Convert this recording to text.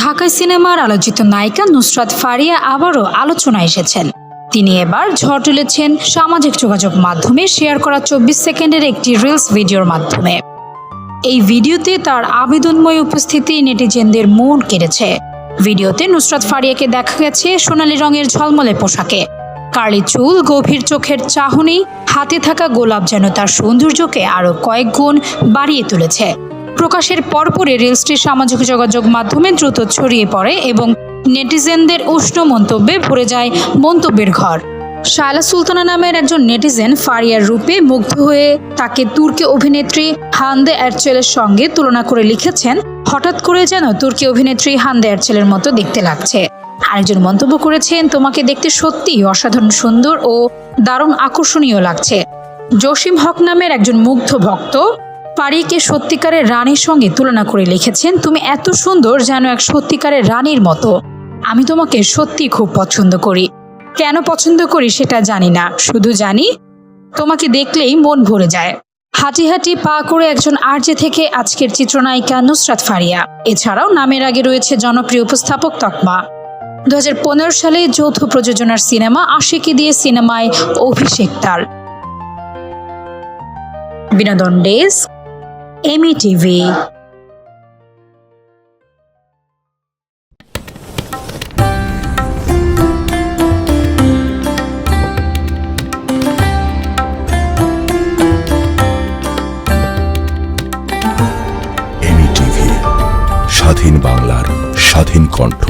ঢাকায় সিনেমার আলোচিত নায়িকা নুসরাত ফারিয়া আবারও আলোচনায় এসেছেন। তিনি এবার ঝড় তুলেছেন সামাজিক যোগাযোগ মাধ্যমে শেয়ার করা চব্বিশ সেকেন্ডের একটি রিলস ভিডিওর মাধ্যমে। এই ভিডিওতে তার আবেদনময় উপস্থিতি নেটিজেনদের মন কেড়েছে। ভিডিওতে নুসরাত ফারিয়াকে দেখা গেছে সোনালী রঙের ঝলমলে পোশাকে। কার্লি চুল, গভীর চোখের চাহনি, হাতে থাকা গোলাপ যেন তার সৌন্দর্যকে আরও কয়েক গুণ বাড়িয়ে তুলেছে। প্রকাশের পরপরই রিলসটি সামাজিক যোগাযোগ মাধ্যমে দ্রুত ছড়িয়ে পড়ে এবং নেটিজেনদের উষ্ণ মন্তব্যে ভরে যায় মন্তব্যের ঘর। শায়লা সুলতানা নামের একজন নেটিজেন ফারিয়ার রূপে মুগ্ধ হয়ে তাকে তুর্কি অভিনেত্রী হান্দে এরচেলের সঙ্গে তুলনা করে লিখেছেন, হঠাৎ করে যেন তুর্কি অভিনেত্রী হান্দে এরচেলের মতো দেখতে লাগছে। আরেকজন মন্তব্য করেছেন, তোমাকে দেখতে সত্যিই অসাধারণ, সুন্দর ও দারুণ আকর্ষণীয় লাগছে। জসিম হক নামের একজন মুগ্ধ ভক্ত ফারিকে সত্যিকারের রানীর সঙ্গে তুলনা করে লিখেছেন, তুমি এত সুন্দর যেন এক সত্যিকারের রানীর মতো। আমি তোমাকে সত্যি খুব পছন্দ করি। কেন পছন্দ করি সেটা জানি না। শুধু জানি, তোমাকে দেখলেই মন ভরে যায়। হাঁটি হাঁটি পা করে একজন আরজে থেকে আজকের চিত্রনায়িকা নুসরাত ফারিয়া। এছাড়াও নামের আগে রয়েছে জনপ্রিয় উপস্থাপক তকমা। দু হাজার পনেরো সালে যৌথ প্রযোজনার সিনেমা আশিকি দিয়ে সিনেমায় অভিষেক তার বিনোদন ডেস্ক এমি টিভি এমি টিভি স্বাধীন বাংলার স্বাধীন কণ্ঠ।